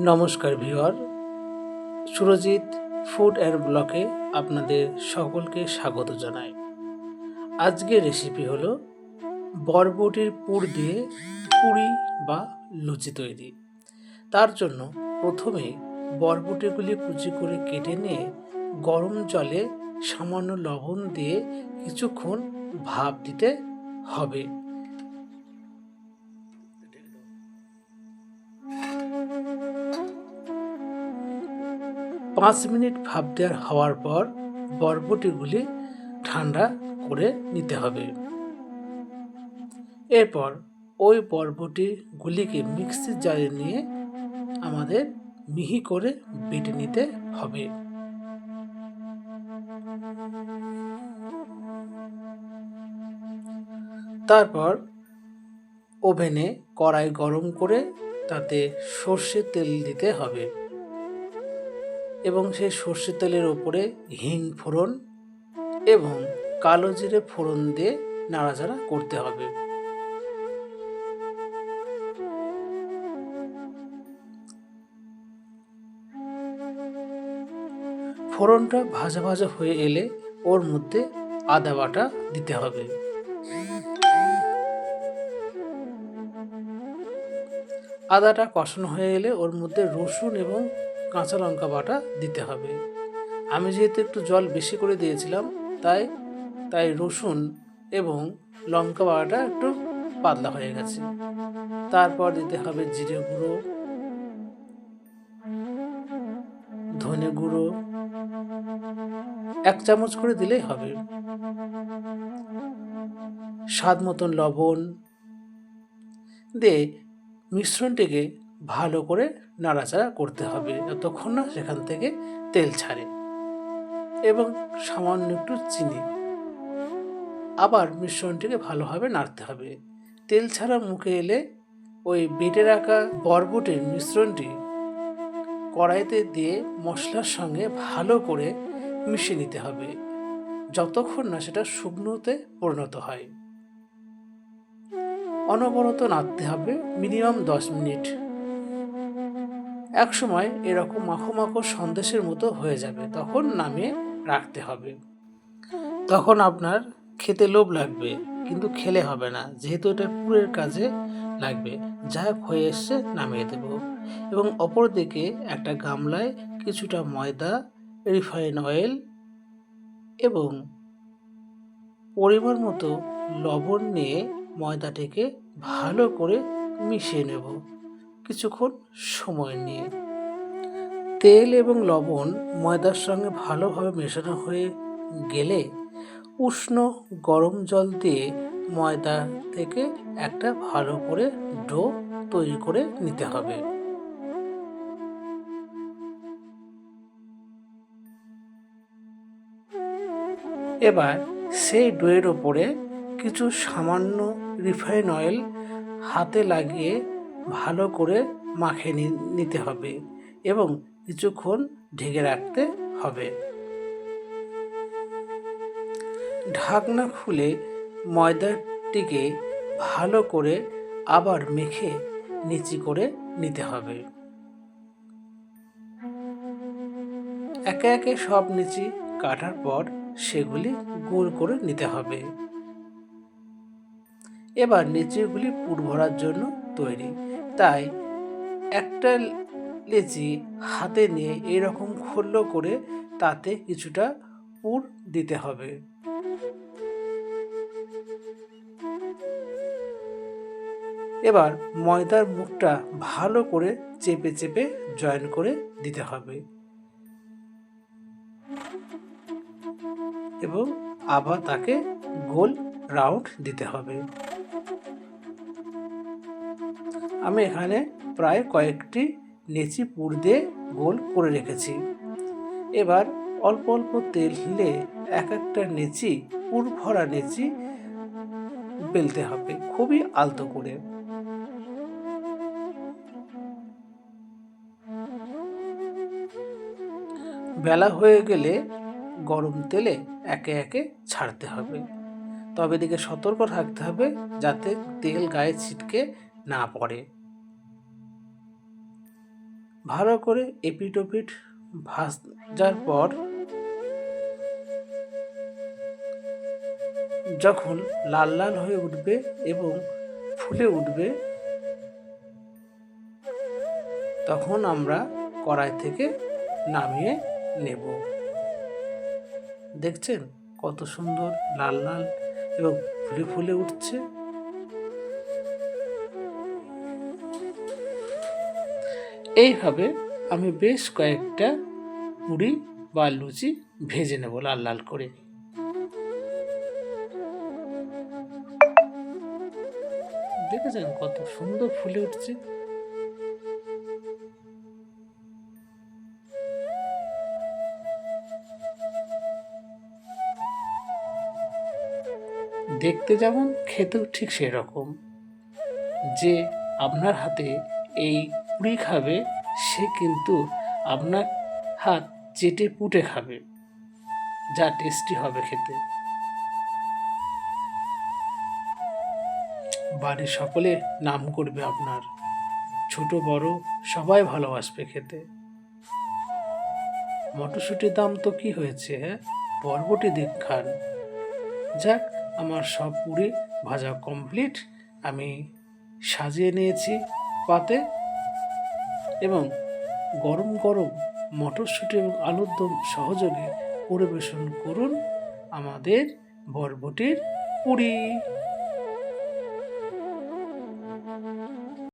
নমস্কার viewer Surajit food and ব্লকে আপনাদের সকলকে স্বাগত জানাই। আজকের রেসিপি হলো বরবটির পুর দিয়ে পুরি বা লুচি তৈরি। তার জন্য প্রথমে বরবটিগুলি কুচি করে কেটে নিয়ে গরম জলে সামান্য লবণ দিয়ে কিছুক্ষণ ভাপ দিতে হবে। পাঁচ মিনিট ভাপ দেওয়ার হওয়ার পর বরবটিগুলি ঠান্ডা করে নিতে হবে। এরপর ওই বরবটিগুলিকে মিক্সির জারে নিয়ে আমাদের মিহি করে বেটে নিতে হবে। তারপর ওভেনে কড়াই গরম করে তাতে সর্ষের তেল দিতে হবে। এবং সেই সর্ষের তেলের ওপরে হিং ফোড়ন এবং কালো জিরে ফোড়ন দিয়ে নাড়াচাড়া করতে হবে। ফোড়নটা ভাজা ভাজা হয়ে এলে ওর মধ্যে আদা বাটা দিতে হবে। আদাটা কষানো হয়ে গেলে ওর মধ্যে রসুন এবং কাঁচা লঙ্কা বাটা দিতে হবে। আমি যেহেতু একটু জল বেশি করে দিয়েছিলাম, তাই তাই রসুন এবং লঙ্কা বাটাটা একটু পাতলা হয়ে গেছে। তারপর দিতে হবে জিরে গুঁড়ো, ধনে গুঁড়ো, এক চামচ করে দিলেই হবে। স্বাদ মতন লবণ দিয়ে মিশ্রণটিকে ভালো করে নাড়াচাড়া করতে হবে যতক্ষণ না সেখান থেকে তেল ছাড়ে। এবং সামান্য একটু চিনি। আবার মিশ্রণটিকে ভালোভাবে নাড়তে হবে। তেল ছাড়া মুখে এলে ওই বেটে রাখা বরবটির মিশ্রণটি কড়াইতে দিয়ে মশলার সঙ্গে ভালো করে মিশিয়ে নিতে হবে, যতক্ষণ না সেটা শুকনোতে পরিণত হয়। অনবরত নাড়তে হবে মিনিমাম দশ মিনিট। এক সময় এরকম মাখো মাখো সন্দেশের মতো হয়ে যাবে, তখন নামিয়ে রাখতে হবে। তখন আপনার খেতে লোভ লাগবে, কিন্তু খেলে হবে না, যেহেতু এটা পুরের কাজে লাগবে। যা হয়ে এসছে নামিয়ে দেব। এবং অপর দিকে একটা গামলায় কিছুটা ময়দা, রিফাইন অয়েল এবং পরিমাণ মতো লবণ নিয়ে ময়দাটিকে ভালো করে মিশিয়ে নেব। কিছুক্ষণ সময় নিয়ে। তেল এবং লবণ ময়দার সঙ্গে ভালোভাবে মেশানো হয়ে গেলে উষ্ণ গরম জল দিয়ে ময়দা থেকে একটা ভালো করে ডো তৈরি করে নিতে হবে। এবার সেই ডোয়ের ওপরে কিছু সামান্য রিফাইন অয়েল হাতে লাগিয়ে ভালো করে মাখে নিতে হবে এবং কিছুক্ষণ ঢেকে রাখতে হবে। ঢাকনা খুলে ময়দাটিকে ভালো করে আবার মেখে নিচি করে নিতে হবে। একে একে সব নিচি কাটার পর সেগুলি গোল করে নিতে হবে। এবার নিচেগুলি পুর ভরার জন্য তৈরি। তাই একটা লেচি হাতে নিয়ে এরকম খোল্ল করে তাতে কিছুটা পুর দিতে হবে। এবার ময়দার মুখটা ভালো করে চেপে চেপে জয়েন করে দিতে হবে। এবং আবার তাকে গোল রাউন্ড দিতে হবে। আমি এখানে প্রায় কয়েকটি নেচি পুর দিয়ে গোল করে রেখেছি। এবার অল্প অল্প তেল ঢেলে এক একটা নেচি, পুর ভরা নেচি বেলতে হবে খুবই আলতো করে। বেলা হয়ে গেলে গরম তেলে একে একে ছাড়তে হবে। তবে এদিকে সতর্ক থাকতে হবে যাতে তেল গায়ে ছিটকে না পড়ে। ভালো করে এপিট ওপিট ভাজার পর যখন লাল লাল হয়ে উঠবে এবং ফুলে উঠবে, তখন আমরা কড়াই থেকে নামিয়ে নেব। দেখছেন কত সুন্দর লাল লাল এবং ফুলে ফুলে উঠছে? এইভাবে আমি বেশ কয়েকটা পুরি বা লুচি ভেজে নেব লাল লাল করে। দেখেছেন কত সুন্দর ফুলে উঠছে। দেখতে যেমন খেতেও ঠিক সেরকম, যে আপনার হাতে এই পুরি খাবে, সে কিন্তু আপনার হাত চেটে পুটে খাবে। যা টেস্টি হবে খেতে। বাড়ির সকলে নাম করবে আপনার। ছোট, বড়, সবাই ভালোবাসবে খেতে। মটরশুঁটির দাম তো কি হয়েছে হ্যাঁ? বরবটি দিক খান। যাক, আমার সব পুরি ভাজা কমপ্লিট আমি সাজিয়ে নিয়েছি পাতে। এবং গরম গরম মটরশুঁটি এবং আলুর দম সহযোগে পরিবেশন করুন আমাদের বরবটির পুরি।